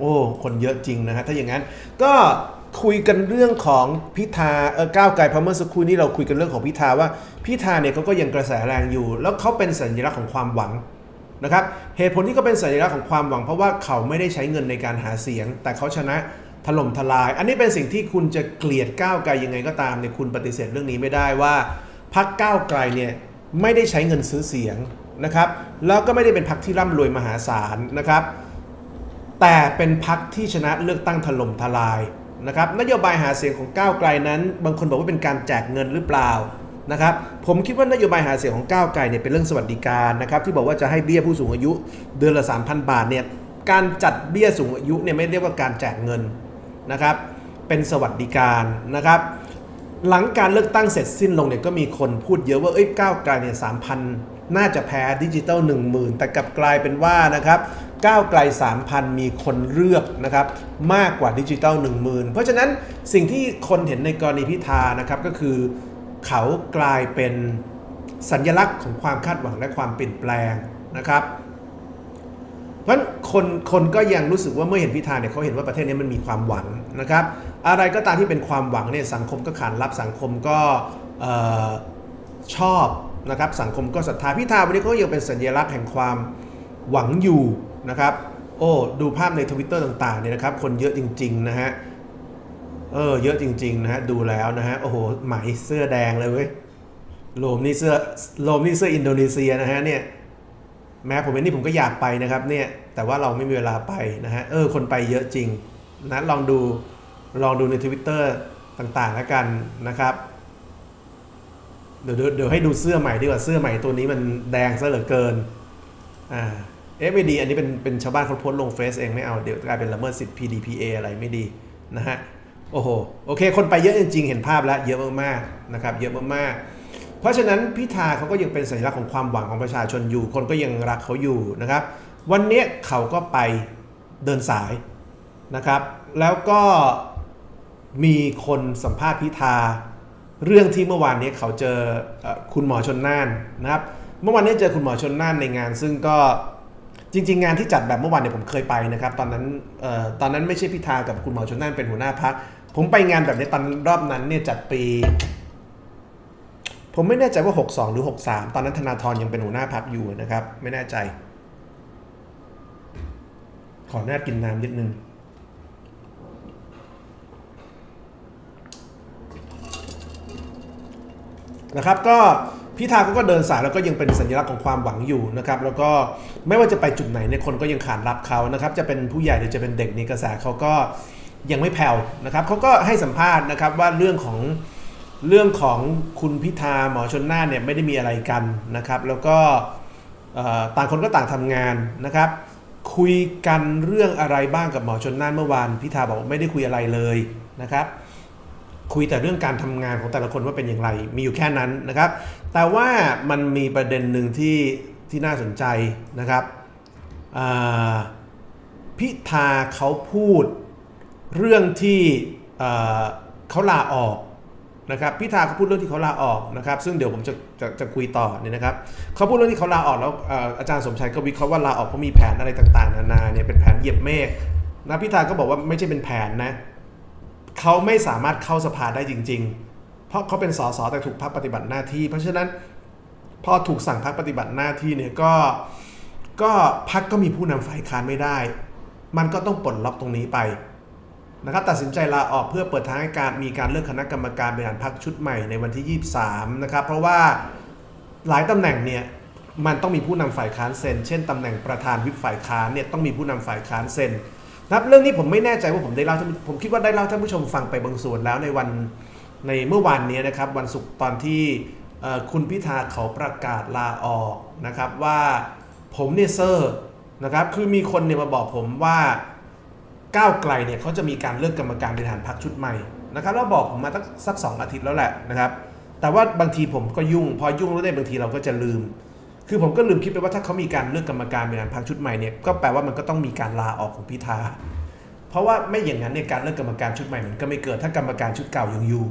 โอ้คนเยอะจริงนะฮะถ้าอย่างนั้นก็คุยกันเรื่องของพิธาเออก้าวไกลเพราะเมื่อสักครู่นี้เราคุยกันเรื่องของพิธาว่าพิธาเนี่ยเขาก็ยังกระแสแรงอยู่ แล้วเขาเป็นสัญลักษณ์ของความหวังนะครับเหตุผลที่เขาเป็นสัญลักษณ์ของความหวัง เพราะว่าเขาไม่ได้ใช้เงินในการหาเสียง แต่เขาชนะถล่มทลาย อันนี้เป็นสิ่งที่คุณจะเกลียดก้าวไกลยังไงก็ตามเนี่ยคุณปฏิเสธเรื่องนี้ไม่ได้ว่าพรรคก้าวไกลเนี่ยไม่ได้ใช้เงินซื้อเสียงนะครับแล้วก็ไม่ได้เป็นพรรคที่ร่ำรวยมหาศาลนะครับ แต่เป็นพักที่ชนะเลือกตั้งถล่มทลายนะครับนโยบายหาเสียงของก้าวไกลนั้น บางคนบอกว่าเป็นการแจกเงินหรือเปล่านะครับผมคิดว่านโยบายหาเสียงของก้าวไกลเนี่ยเป็นเรื่องสวัสดิการนะครับที่บอกว่าจะให้เบี้ยผู้สูงอายุเดือนละ 3,000 บาทเนี่ยการจัดเบี้ยสูงอายุเนี่ยไม่เรียกว่าการแจกเงินนะครับเป็นสวัสดิการนะครับหลังการเลือกตั้งเสร็จสิ้นลงเนี่ยก็มีคนพูดเยอะว่าเอ้ยก้าวไกลเนี่ยสามพันน่าจะแพ้ดิจิตอล1 0,000แต่กลับกลายเป็นว่านะครับ ก้าวไกล 3,000 มีคนเลือกนะครับมากกว่าดิจิตอล10,000 เพราะฉะนั้นสิ่งที่คนเห็นในกรณีพิธานะครับก็คือเขากลายเป็นสัญลักษณ์ของความคาดหวังและความเปลี่ยนแปลงนะครับเพราะฉะนั้นคนคนก็ยังรู้สึกว่าเมื่อเห็นพิธาเนี่ยเขาเห็นว่าประเทศนี้มันมีความหวังนะครับ อะไรก็ตามที่เป็นความหวังเนี่ยสังคมก็ขานรับสังคมก็ชอบนะครับสังคมก็ศรัทธาพิธาวันนี้เขายังเป็นสัญลักษณ์แห่งความหวังอยู่ นะครับ โอ้ดูภาพในทวิตเตอร์ต่างๆเนี่ยนะครับ คนเยอะจริง ๆ นะฮะ เออ เยอะจริง ๆ นะฮะ ดูแล้วนะฮะ โอ้โหไหมเสื้อแดงเลยเว้ยโลมนี่เสื้อโลมนี่เสื้ออินโดนีเซียนะฮะเนี่ย แม้ผมเองนี่ผมก็อยากไปนะครับเนี่ย แต่ว่าเราไม่มีเวลาไปนะฮะ เออ คนไปเยอะจริงนะลองดู ลองดูในทวิตเตอร์ต่างๆแล้วกันนะครับ เดี๋ยวเดี๋ยวเดี๋ยวให้ดูเสื้อใหม่ดีกว่าเสื้อใหม่ตัวนี้มันแดงซะเหลือเกิน อ่า เอ๊ะไม่ดี อันนี้เป็นเป็นชาวบ้านเขาโพสต์ลงเฟซเองไม่เอาเดี๋ยวกลายเป็นละเมิดสิทธิ PDPA อะไรไม่ดีนะฮะโอ้โหโอเค คนไปเยอะจริง ๆ เห็นภาพแล้วเยอะมากๆนะครับเยอะมากๆ เพราะฉะนั้นพิธาเขาก็ยังเป็นสัญลักษณ์ของความหวังของประชาชนอยู่ คนก็ยังรักเขาอยู่นะครับวันนี้เขาก็ไปเดินสายนะครับแล้วก็มีคนสัมภาษณ์พิธา เรื่องที่เมื่อวานนี้เขาเจอเอ่อคุณหมอชนน่านนะครับเมื่อวานนี้เจอคุณหมอชนน่านในงาน ซึ่งก็ จริง ๆ งานที่จัดแบบเมื่อวานเนี่ยผมเคยไปนะครับตอนนั้นเอ่อตอนนั้นไม่ใช่พิธากับคุณหมอชนน่านเป็นหัวหน้าพัก ผมไปงานแบบนี้ตอนรอบนั้นเนี่ยจัดปี ผมไม่แน่ใจว่า 62 หรือ 63 ตอนนั้นธนาธรยังเป็นหัวหน้าพักอยู่นะครับ ไม่แน่ใจ ขออนุญาตกินน้ำนิดนึงนะครับก็ พิธาเขาก็เดินสายแล้วก็ยังเป็นสัญลักษณ์ของความหวังอยู่นะครับแล้วก็ไม่ว่าจะไปจุดไหนเนี่ยคนก็ยังขานรับเขานะครับจะเป็นผู้ใหญ่หรือจะเป็นเด็กนี่กระแสเขาก็ยังไม่แผ่วนะครับเขาก็ให้สัมภาษณ์นะครับว่าเรื่องของเรื่องของคุณพิธาหมอชนน่านเนี่ยไม่ได้มีอะไรกันนะครับแล้วก็ต่างคนก็ต่างทำงานนะครับคุยกันเรื่องอะไรบ้างกับหมอชนน่านเมื่อวานพิธาบอกไม่ได้คุยอะไรเลยนะครับ คุยแต่เรื่องการทำงานของแต่ละคนว่าเป็นอย่างไร มีอยู่แค่นั้นนะครับ แต่ว่ามันมีประเด็นหนึ่งที่ที่น่าสนใจนะครับพิธาเขาพูดเรื่องที่เขาลาออกนะครับพิธาเขาพูดเรื่องที่เขาลาออกนะครับ ซึ่งเดี๋ยวผมจะจะจะคุยต่อเนี่ยนะครับเขาพูดเรื่องที่เขาลาออกแล้วเอ่ออาจารย์สมชัยก็วิเคราะห์ว่าลาออกเพราะมีแผนอะไรต่างๆ นานาเนี่ยเป็นแผนเหยียบเมฆนะพิธาก็บอกว่าไม่ใช่เป็นแผนนะ เขาไม่สามารถเข้าสภาได้จริง ๆ เพราะเขาเป็นสสแต่ถูกพักปฏิบัติหน้าที่ เพราะฉะนั้นพอถูกสั่งพักปฏิบัติหน้าที่เนี่ยก็ก็พักก็มีผู้นำฝ่ายค้านไม่ได้ มันก็ต้องปลดล็อกตรงนี้ไปนะครับตัดสินใจลาออกเพื่อเปิดทางให้การมีการเลือกคณะกรรมการบริหารพักชุดใหม่ในวันที่ 23 นะครับ เพราะว่าหลายตำแหน่งเนี่ยมันต้องมีผู้นำฝ่ายค้านเซ็น เช่นตำแหน่งประธานวิปฝ่ายค้านเนี่ยต้องมีผู้นำฝ่ายค้านเซ็น นะครับเรื่องนี้ผมไม่แน่ใจว่าผมได้เล่าผมคิดว่าได้เล่าท่านผู้ชมฟังไปบางส่วนแล้วในวันในเมื่อวานนี้นะครับ วันศุกร์ตอนที่คุณพิธาเขาประกาศลาออกนะครับว่าผมเนี่ยเซอร์นะครับคือมีคนเนี่ยมาบอกผมว่าก้าวไกลเนี่ยเขาจะมีการเลือกกรรมการบริหารพรรคชุดใหม่นะครับแล้วบอกผมมาตั้งสักสองอาทิตย์แล้วแหละนะครับ แต่ว่าบางทีผมก็ยุ่ง พอยุ่งแล้วเนี่ยบางทีเราก็จะลืม คือผมก็ลืมคิดไปว่าถ้าเขามีการเลือกกรรมการบริหารพรรคชุดใหม่เนี่ยก็แปลว่ามันก็ต้องมีการลาออกของพิธา เพราะว่าไม่อย่างนั้นเนี่ยการเลือกกรรมการชุดใหม่มันก็ไม่เกิดถ้ากรรมการชุดเก่ายังอยู่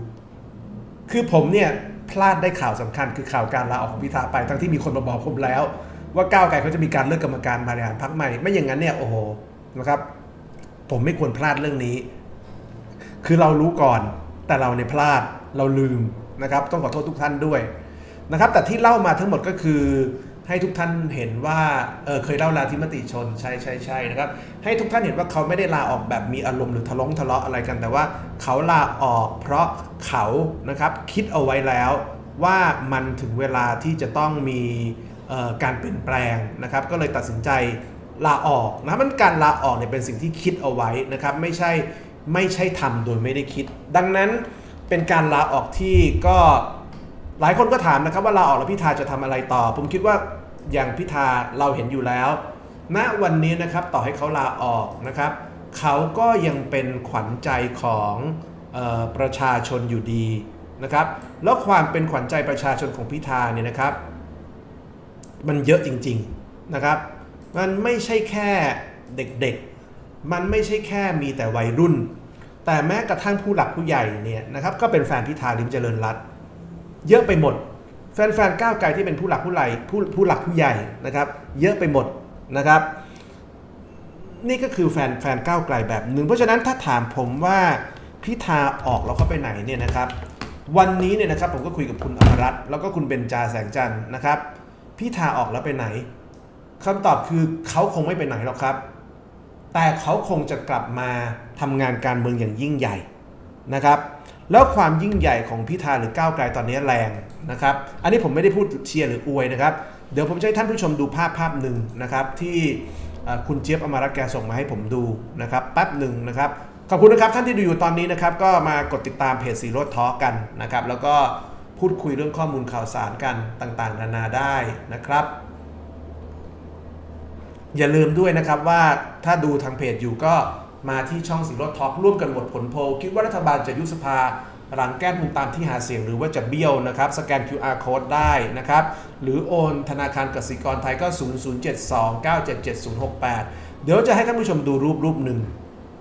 คือผมเนี่ยพลาดได้ข่าวสำคัญคือข่าวการลาออกของพิธาไปทั้งที่มีคนมาบอกผมแล้ว ว่าก้าวไกลเขาจะมีการเลือกกรรมการบริหารพรรคใหม่ ไม่อย่างนั้นเนี่ยโอ้โหนะครับผมไม่ควรพลาดเรื่องนี้ คือเรารู้ก่อนแต่เราในยพลาดเราลืมนะครับ ต้องขอโทษทุกท่านด้วย นะครับแต่ที่เล่ามาทั้งหมดก็คือให้ทุกท่านเห็นว่าเออเคยเล่าลาธิมติชนใช่ใช่ใช่นะครับให้ทุกท่านเห็นว่าเขาไม่ได้ลาออกแบบมีอารมณ์หรือทะลาะทะเลาะอะไรกัน แต่ว่าเขาลาออกเพราะเขานะครับคิดเอาไว้แล้วว่ามันถึงเวลาที่จะต้องมีการเปลี่ยนแปลงนะครับ ก็เลยตัดสินใจลาออกนะมันการลาออกเนี่ยเป็นสิ่งที่คิดเอาไว้นะครับ ไม่ใช่ไม่ใช่ทำโดยไม่ได้คิด ดังนั้นเป็นการลาออกที่ก็ หลายคนก็ถามนะครับว่าลาออกแล้วพิธาจะทำอะไรต่อ ผมคิดว่าอย่างพิธาเราเห็นอยู่แล้ว ณวันนี้นะครับต่อให้เขาลาออกนะครับเขาก็ยังเป็นขวัญใจของออประชาชนอยู่ดีนะครับแล้วความเป็นขวัญใจประชาชนของพิธาเนี่ยนะครับ มันเยอะจริงๆนะครับ มันไม่ใช่แค่เด็กๆ มันไม่ใช่แค่มีแต่วัยรุ่น แต่แม้กระทั่งผู้หลักผู้ใหญ่เนี่ยนะครับก็เป็นแฟนพิธาลิมเจริญรัตน์ เยอะไปหมด แฟนๆก้าวไกลที่เป็นผู้หลักผู้ใหญ่ผู้ผู้หลักผู้ใหญ่นะครับ เยอะไปหมดนะครับ นี่ก็คือแฟนแฟนก้าวไกลแบบหนึ่งเพราะฉะนั้นถ้าถามผมว่าพิธาออกแล้วเขาไปไหนเนี่ยนะครับ วันนี้เนี่ยนะครับผมก็คุยกับคุณอมรัตน์แล้วก็คุณเบญจาแสงจันทร์นะครับพิธาออกแล้วไปไหนคำตอบคือเขาคงไม่ไปไหนหรอกครับ แต่เขาคงจะกลับมาทำงานการเมืองอย่างยิ่งใหญ่นะครับ แล้วความยิ่งใหญ่ของพิธาหรือก้าวไกลตอนนี้แรงนะครับ อันนี้ผมไม่ได้พูดเชียร์หรืออวยนะครับ เดี๋ยวผมจะให้ท่านผู้ชมดูภาพภาพหนึ่งนะครับ ที่คุณเจี๊ยบอมรัตแกส่งมาให้ผมดูนะครับแป๊บหนึ่งนะครับขอบคุณนะครับท่านที่ดูอยู่ตอนนี้นะครับ ก็มากดติดตามเพจสีโรดทอกันนะครับ แล้วก็พูดคุยเรื่องข้อมูลข่าวสารกันต่างๆ นานาได้นะครับ อย่าลืมด้วยนะครับว่าถ้าดูทางเพจอยู่ก็ มาที่ช่องสีรถท็อกร่วมกันบทผลโพลคิดว่ารัฐบาลจะยุบสภาหลังแก้มุมตามที่หาเสียงหรือว่าจะเบี้ยวนะครับ สแกน QR code ได้นะครับ หรือโอนธนาคารกสิกรไทยก็ 0072977068 เดี๋ยวจะให้ท่านผู้ชมดูรูปรูปหนึ่ง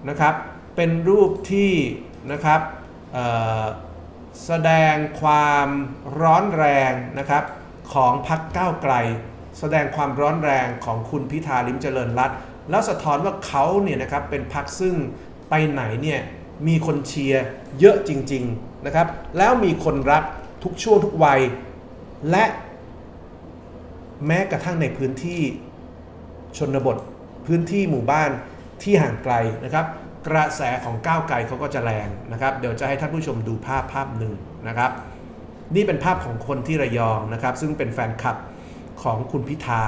นะครับ เป็นรูปที่นะครับแสดงความร้อนแรงนะครับของพรรคก้าวไกล แสดงความร้อนแรงของคุณพิธาลิมเจริญรัตน์ แล้วสะท้อนว่าเขาเนี่ยนะครับเป็นพรรคซึ่งไปไหนเนี่ยมีคนเชียร์เยอะจริงๆนะครับ แล้วมีคนรักทุกช่วงทุกวัย และแม้กระทั่งในพื้นที่ชนบทพื้นที่หมู่บ้านที่ห่างไกลนะครับ กระแสของก้าวไกลเขาก็จะแรงนะครับ เดี๋ยวจะให้ท่านผู้ชมดูภาพภาพหนึ่งนะครับ นี่เป็นภาพของคนที่ระยองนะครับ ซึ่งเป็นแฟนคลับของคุณพิธา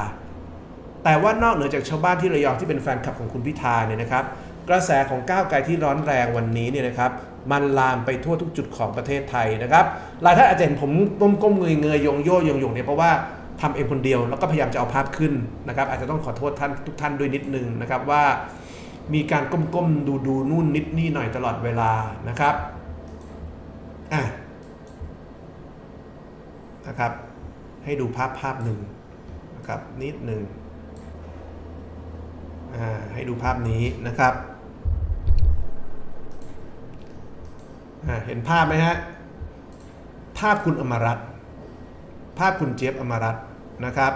แต่ว่านอกเหนือจากชาวบ้านที่ระยองที่เป็นแฟนคลับของคุณพิธาเนี่ยนะครับ กระแสของก้าวไกลที่ร้อนแรงวันนี้เนี่ยนะครับมันลามไปทั่วทุกจุดของประเทศไทยนะครับหลายท่านอาจจะเห็นผมก้มก้มเงยเงยยงโยยงยงเนี่ยเพราะว่าทำเองคนเดียวแล้วก็พยายามจะเอาภาพขึ้นนะครับ อาจจะต้องขอโทษท่านทุกท่านด้วยนิดนึงนะครับว่ามีการก้มๆดูดูนู่นนิดนี่หน่อยตลอดเวลานะครับอะนะครับ ให้ดูภาพภาพหนึ่งนะครับนิดหนึ่ง ให้ดูภาพนี้นะครับเห็นภาพไหมฮะ ภาพคุณอมรัตภาพคุณเจี๊ยบอมรัตนะครับ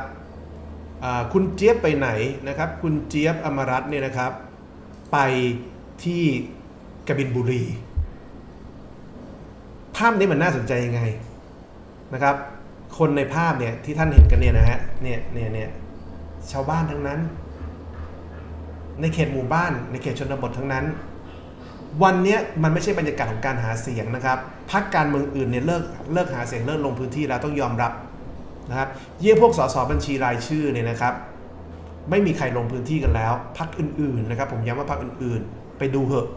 คุณเจี๊ยบไปไหนนะครับ คุณเจี๊ยบอมรัตเนี่ยนะครับ ไปที่กบินบุรี ภาพนี้มันน่าสนใจยังไงนะครับ คนในภาพเนี่ยที่ท่านเห็นกันเนี่ยนะฮะ เนี่ยเนี่ยเนี่ยชาวบ้านทั้งนั้น ในเขตหมู่บ้าน ในเขตชนบททั้งนั้น วันนี้มันไม่ใช่บรรยากาศของการหาเสียงนะครับพรรคการเมืองอื่นเนี่ยเลิกเลิกหาเสียงเลิกลงพื้นที่แล้วต้องยอมรับนะครับเยี่ยพวกสสบัญชีรายชื่อเนี่ยนะครับ ไม่มีใครลงพื้นที่กันแล้วพรรคอื่นๆนะครับ ผมย้ำว่าพรรคอื่นๆ ไปดูเหอะ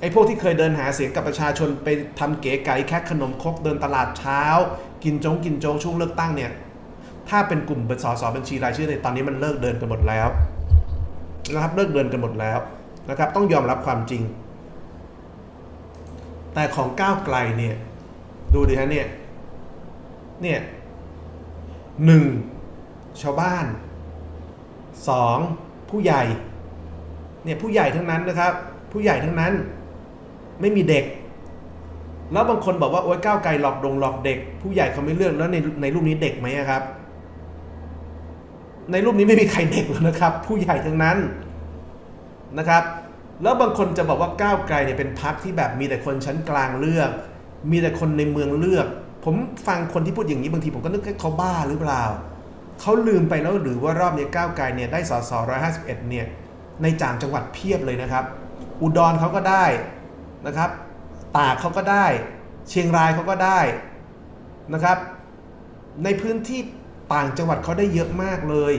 ไอ้พวกที่เคยเดินหาเสียงกับประชาชนไปทำเก๋ไก๋แค่ขนมครกเดินตลาดเช้า กินจงกินโจ๊กช่วงเลือกตั้งเนี่ยถ้าเป็นกลุ่มสสบัญชีรายชื่อในตอนนี้มันเลิกเดินกันหมดแล้ว นะครับเลิกเดินกันหมดแล้วนะครับ ต้องยอมรับความจริง แต่ของก้าวไกลเนี่ย ดูดิฮะเนี่ยเนี่ยหนึ่งชาวบ้านสองผู้ใหญ่เนี่ยผู้ใหญ่ทั้งนั้นนะครับ ผู้ใหญ่ทั้งนั้นไม่มีเด็ก แล้วบางคนบอกว่าโอ๊ยก้าวไกลหลอกดงหลอกเด็ก ผู้ใหญ่เขาไม่เลือกแล้วในในรูปนี้เด็กไหมครับ ในรูปนี้ไม่มีใครเด็กแล้วนะครับ ผู้ใหญ่ทั้งนั้นนะครับ แล้วบางคนจะบอกว่าก้าวไกลเนี่ยเป็นพักที่แบบมีแต่คนชั้นกลางเลือก มีแต่คนในเมืองเลือก ผมฟังคนที่พูดอย่างนี้บางทีผมก็นึกว่าเขาบ้าหรือเปล่าเขาลืมไปแล้วหรือว่ารอบนี้ก้าวไกลเนี่ยได้สสร้อยห้าสิบเอ็ดเนี่ยในจางจังหวัดเพียบเลยนะครับ อุดรเขาก็ได้นะครับ ตากเขาก็ได้ เชียงรายเขาก็ได้นะครับ ในพื้นที่ ต่างจังหวัดเขาได้เยอะมากเลย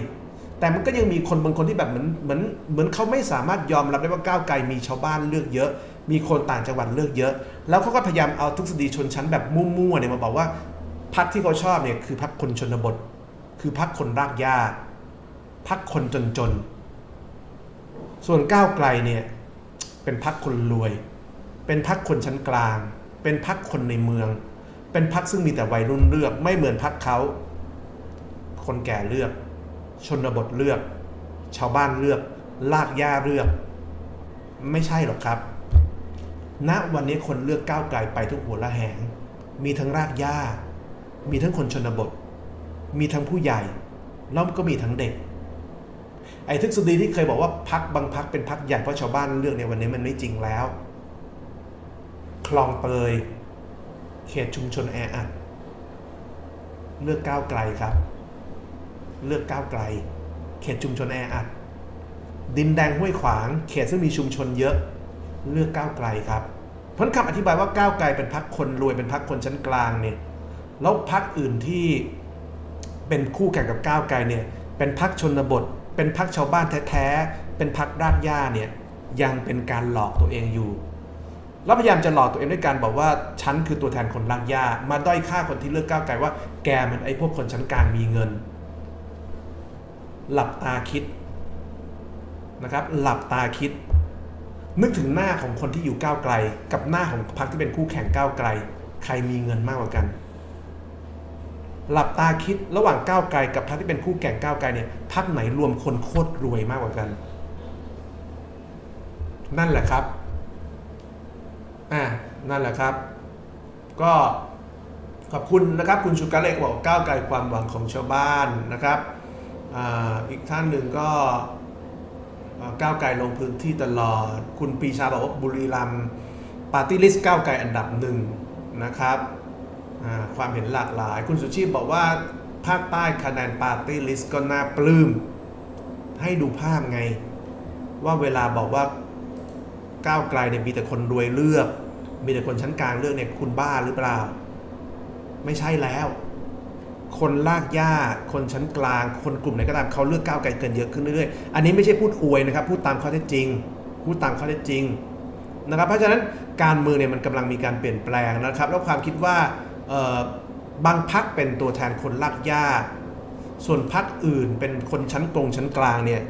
แต่มันก็ยังมีคนบางคนที่แบบเหมือนเหมือนเหมือนเขาไม่สามารถยอมรับได้ว่าก้าวไกลมีชาวบ้านเลือกเยอะ มีคนต่างจังหวัดเลือกเยอะ แล้วเขาก็พยายามเอาทฤษฎีชนชั้นแบบมั่วๆเนี่ยมาบอกว่าพรรคที่เขาชอบเนี่ยคือพรรคคนชนบท คือพรรคคนรากหญ้าพรรคคนจนๆ ส่วนก้าวไกลเนี่ยเป็นพรรคคนรวย เป็นพรรคคนชั้นกลาง เป็นพรรคคนในเมือง เป็นพรรคซึ่งมีแต่วัยรุ่นเลือกไม่เหมือนพรรคเขา คนแก่เลือก ชนบทเลือก ชาวบ้านเลือก ลากหญ้าเลือก ไม่ใช่หรอกครับ ณวันนี้คนเลือกก้าวไกลไปทุกหัวละแหง มีทั้งรากหญ้ามีทั้งคนชนบท มีทั้งผู้ใหญ่แล้วก็มีทั้งเด็ก ไอ้ทฤษฎีที่เคยบอกว่าพักบางพักเป็นพักใหญ่เพราะชาวบ้านเลือกเนี่ยวันนี้มันไม่จริงแล้ว คลองเตยเขตชุมชนแออัดเลือกก้าวไกลครับ เลือกก้าวไกล เขตชุมชนแออัดดินแดงห้วยขวาง เขตซึ่งมีชุมชนเยอะ เลือกก้าวไกลครับพราะคำอธิบายว่าก้าวไกลเป็นพักคนรวยเป็นพักคนชั้นกลางเนี่ยแล้วพักอื่นที่เป็นคู่แข่งกับก้าวไกลเนี่ยเป็นพักชนบท เป็นพักชาวบ้านแท้ๆเป็นพักรากหญ้าเนี่ยยังเป็นการหลอกตัวเองอยู่แล้วพยายามจะหลอกตัวเองด้วยการบอกว่าฉันคือตัวแทนคนรากหญ้ามาด้อยค่าคนที่เลือกก้าวไกลว่า แกมันไอ้พวกคนชั้นกลางมีเงิน หลับตาคิดนะครับ หลับตาคิด นึกถึงหน้าของคนที่อยู่ก้าวไกล กับหน้าของพรรคที่เป็นคู่แข่งก้าวไกล ใครมีเงินมากกว่ากัน หลับตาคิดระหว่างก้าวไกล กับพรรคที่เป็นคู่แข่งก้าวไกลเนี่ยพรรคไหนรวมคนโคตรรวยมากกว่ากัน นั่นแหละครับอ่านั่นแหละครับ ก็ขอบคุณนะครับ คุณชูการเล็กบอกก้าวไกลความหวังของชาวบ้านนะครับ อีกท่านหนึ่งก็ก้าวไกลลงพื้นที่ตลอด คุณปีชาบอกว่าบุรีรัมย์ปาร์ตี้ลิสต์ก้าวไกลอันดับหนึ่งนะครับความเห็นหลากหลาย คุณสุชีพบอกว่าภาคใต้คะแนนปาร์ตี้ลิสต์ก็น่าปลื้ม ให้ดูภาพไง ว่าเวลาบอกว่าก้าวไกลเนี่ยมีแต่คนรวยเลือก มีแต่คนชั้นกลางเลือกเนี่ยคุณบ้าหรือเปล่า ไม่ใช่แล้ว คนลากหญ้า คนชั้นกลาง คนกลุ่มไหนก็ตามเขาเลือกก้าวไกลเกินเยอะขึ้นเรื่อยๆ อันนี้ไม่ใช่พูดอวยนะครับ พูดตามข้อเท็จจริง พูดตามข้อเท็จจริงนะครับ เพราะฉะนั้นการเมืองเนี่ยมันกำลังมีการเปลี่ยนแปลงนะครับ แล้วความคิดว่าบางพักเป็นตัวแทนคนลากหญ้า ส่วนพักอื่นเป็นคนชั้นกลงชั้นกลางเนี่ย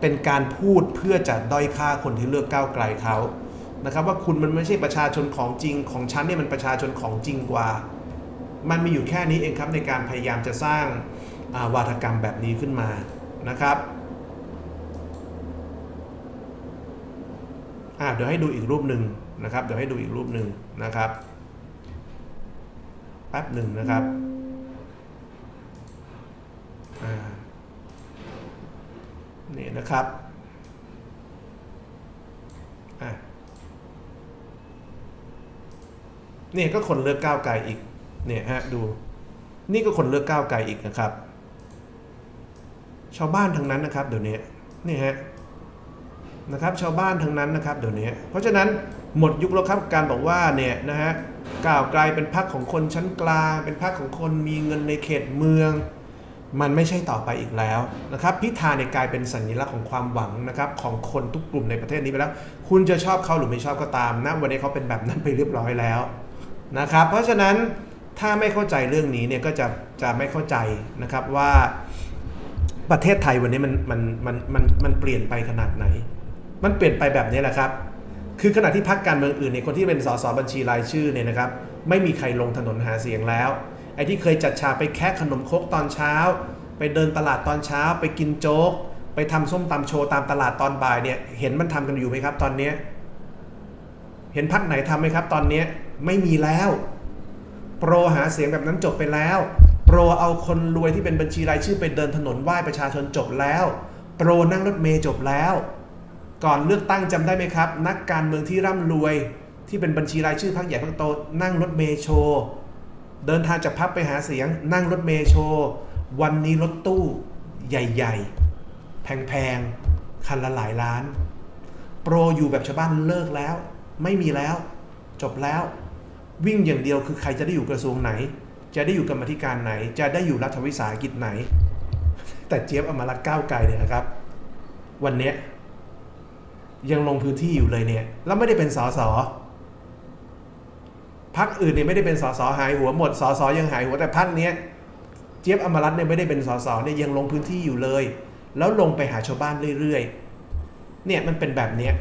เป็นการพูดเพื่อจะด้อยค่าคนที่เลือกก้าวไกลเขา นะครับว่าคุณมันไม่ใช่ประชาชนของจริงของฉันเนี่ยมันประชาชนของจริงกว่า มันมีอยู่แค่นี้เองครับในการพยายามจะสร้างาวาทกรรมแบบนี้ขึ้นมานะครับเดี๋ยวให้ดูอีกรูปหนึ่งนะครับ เดี๋ยวให้ดูอีกรูปหนึ่งนะครับ แป๊บหนึ่งนะครับนี่นะครับนี่ก็คนเลือกก้าวไกลอีก เนี่ยฮะดู นี่ก็คนเลือกก้าวไกลอีกนะครับ ชาวบ้านทั้งนั้นนะครับเดี๋ยวนี้นี่ฮะนะครับชาวบ้านทั้งนั้นนะครับเดี๋ยวนี้ เพราะฉะนั้นหมดยุคแล้วครับการบอกว่าเนี่ยนะฮะก้าวไกลเป็นพรรคของคนชั้นกลาง เป็นพรรคของคนมีเงินในเขตเมือง มันไม่ใช่ต่อไปอีกแล้วนะครับพิธาเนี่ยกลายเป็นสัญลักษณ์ของความหวังนะครับของคนทุกกลุ่มในประเทศนี้ไปแล้ว คุณจะชอบเขาหรือไม่ชอบก็ตามนะวันนี้เขาเป็นแบบนั้นไปเรียบร้อยแล้วนะครับเพราะฉะนั้น ถ้าไม่เข้าใจเรื่องนี้เนี่ยก็จะจะไม่เข้าใจนะครับว่าประเทศไทยวันนี้มันมันมันมันมันเปลี่ยนไปขนาดไหน มันเปลี่ยนไปแบบนี้แหละครับ คือขณะที่พรรคการเมืองอื่นเนี่ยคนที่เป็นสสบัญชีรายชื่อเนี่ยนะครับ ไม่มีใครลงถนนหาเสียงแล้ว ไอ้ที่เคยจัดฉากไปแค่ขนมครกตอนเช้า ไปเดินตลาดตอนเช้า ไปกินโจ๊ก ไปทำส้มตำโชว์ตามตลาดตอนบ่ายเนี่ย เห็นมันทำกันอยู่ไหมครับ ตอนเนี้ย เห็นพักไหนทำไหมครับ ตอนเนี้ยไม่มีแล้ว โปรหาเสียงแบบนั้นจบไปแล้ว โปรเอาคนรวยที่เป็นบัญชีรายชื่อไปเดินถนนไหว้ประชาชนจบแล้ว โปรนั่งรถเมย์จบแล้ว ก่อนเลือกตั้งจำได้ไหมครับ นักการเมืองที่ร่ำรวย ที่เป็นบัญชีรายชื่อพรรคใหญ่พรรคโตนั่งรถเมล์โชว์เดินทางจากพักไปหาเสียง นั่งรถเมล์โชว์วันนี้รถตู้ใหญ่ ๆ แพงๆ คันละหลายล้าน โปรอยู่แบบชาวบ้านเลิกแล้ว ไม่มีแล้ว จบแล้ว วิ่งอย่างเดียวคือใครจะได้อยู่กระทรวงไหน จะได้อยู่กรรมธิการไหน จะได้อยู่รัฐวิสาหกิจไหน แต่เจี๊ยบอมรัตก้าวไกลเนี่ยนะครับ วันเนี้ยยังลงพื้นที่อยู่เลยเนี่ย แล้วไม่ได้เป็นสสพักอื่นเนี่ยไม่ได้เป็นสสหายหัวหมดสสยังหายหัวแต่พักเนี้ยเจี๊ยบอมรัตเนี่ยไม่ได้เป็นสสเนี่ยยังลงพื้นที่อยู่เลย แล้วลงไปหาชาวบ้านเรื่อยๆเนี่ยมันเป็นแบบเนี้ย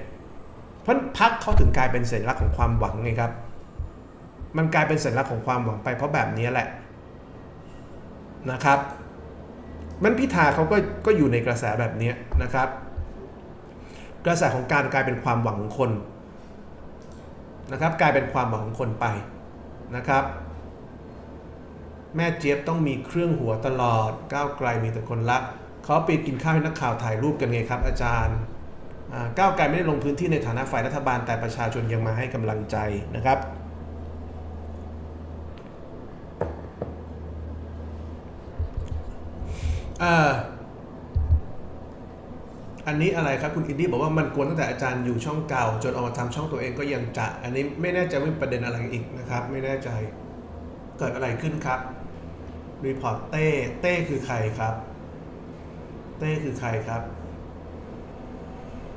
เพราะพักเขาถึงกลายเป็นสัญลักษณ์ของความหวังไงครับ มันกลายเป็นสัญลักษณ์ของความหวังไปเพราะแบบนี้แหละนะครับ มันพิธาเขาก็ก็อยู่ในกระแสแบบนี้นะครับ กระแสของการกลายเป็นความหวังของคนนะครับ กลายเป็นความหวังของคนไปนะครับ แม่เจี๊ยบต้องมีเครื่องหัวตลอดก้าวไกลมีแต่คนรักเขาไปกินข้าวให้นักข่าวถ่ายรูปกันไงครับ อาจารย์ก้าวไกลไม่ได้ลงพื้นที่ในฐานะฝ่ายรัฐบาลแต่ประชาชนยังมาให้กำลังใจนะครับ อ่ออันนี้อะไรครับคุณอินดี้บอกว่ามันกวนตั้งแต่อาจารย์อยู่ช่องเก่า จนออกมาทำช่องตัวเองก็ยังจะ อันนี้ไม่แน่ใจว่าประเด็นอะไรอีกนะครับ ไม่แน่ใจเกิดอะไรขึ้นครับรีพอร์ตเต้เต้คือใครครับ เต้คือใครครับ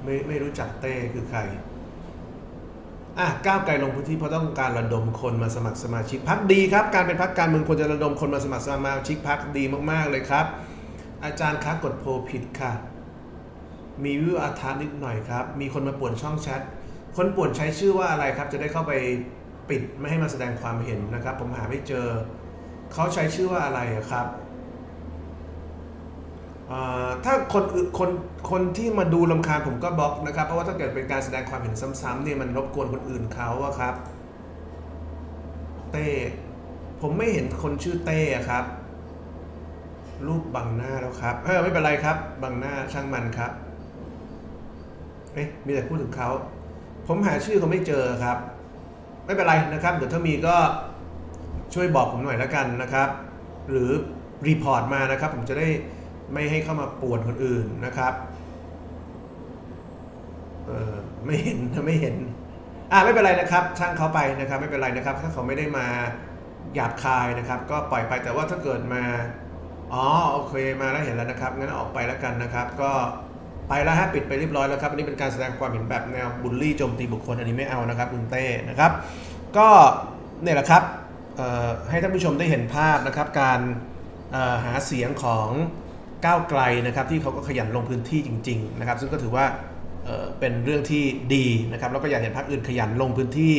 ไม่ไม่รู้จักเต้คือใครอะก้าวไกลลงพื้นที่เพราะต้องการระดมคนมาสมัครสมาชิกพักดีครับ การเป็นพักการเมืองควรจะระดมคนมาสมัครสมาชิกพักดีมากๆเลยครับ อาจารย์คะกดโพลผิดค่ะ มีวิวอาทานิดหน่อยครับ มีคนมาป่วนช่องแชท คนป่วนใช้ชื่อว่าอะไรครับ จะได้เข้าไปปิดไม่ให้มาแสดงความเห็นนะครับ ผมหาไม่เจอ เขาใช้ชื่อว่าอะไรครับถ้าคนอื่นคนคนที่มาดูลำคาญผมก็บล็อกนะครับ เพราะว่าถ้าเกิดเป็นการแสดงความเห็นซ้ำๆเนี่ยมันรบกวนคนอื่นเขาอะครับ เต้ ผมไม่เห็นคนชื่อเต้อะครับ รูปบังหน้าแล้วครับ เออไม่เป็นไรครับ บังหน้าช่างมันครับ เอ๊ะมีแต่พูดถึงเขา ผมหาชื่อเขาไม่เจอครับ ไม่เป็นไรนะครับ เดี๋ยวถ้ามีก็ช่วยบอกผมหน่อยแล้วกันนะครับ หรือรีพอร์ตมานะครับ ผมจะได้ไม่ให้เข้ามาป่วนคนอื่นนะครับ เออไม่เห็นไม่เห็น อ่าไม่เป็นไรนะครับ ช่างเขาไปนะครับ ไม่เป็นไรนะครับ ถ้าเขาไม่ได้มาหยาบคายนะครับ ก็ปล่อยไปแต่ว่าถ้าเกิดมา อ๋อโอเคมาแล้วเห็นแล้วนะครับงั้นออกไปแล้วกันนะครับ ก็ไปแล้วฮะปิดไปเรียบร้อยแล้วครับอันนี้เป็นการแสดงความเห็นแบบแนวบูลลี่โจมตีบุคคลอันนี้ไม่เอานะครับคุณเต้นะครับ ก็เนี่ยแหละครับให้ท่านผู้ชมได้เห็นภาพนะครับการหาเสียงของก้าวไกลนะครับที่เขาก็ขยันลงพื้นที่จริง ๆ นะครับ ซึ่งก็ถือว่าเเป็นเรื่องที่ดีนะครับแล้วก็อยากเห็นพรรคอื่นขยันลงพื้นที่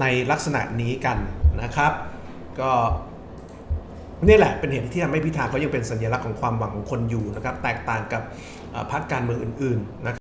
ในลักษณะนี้กันนะครับ ก็ นี่แหละเป็นเหตุที่ทำให้พิธาเขายังเป็นสัญลักษณ์ของความหวังของคนอยู่นะครับแตกต่างกับพรรคการเมืองอื่นๆนะครับ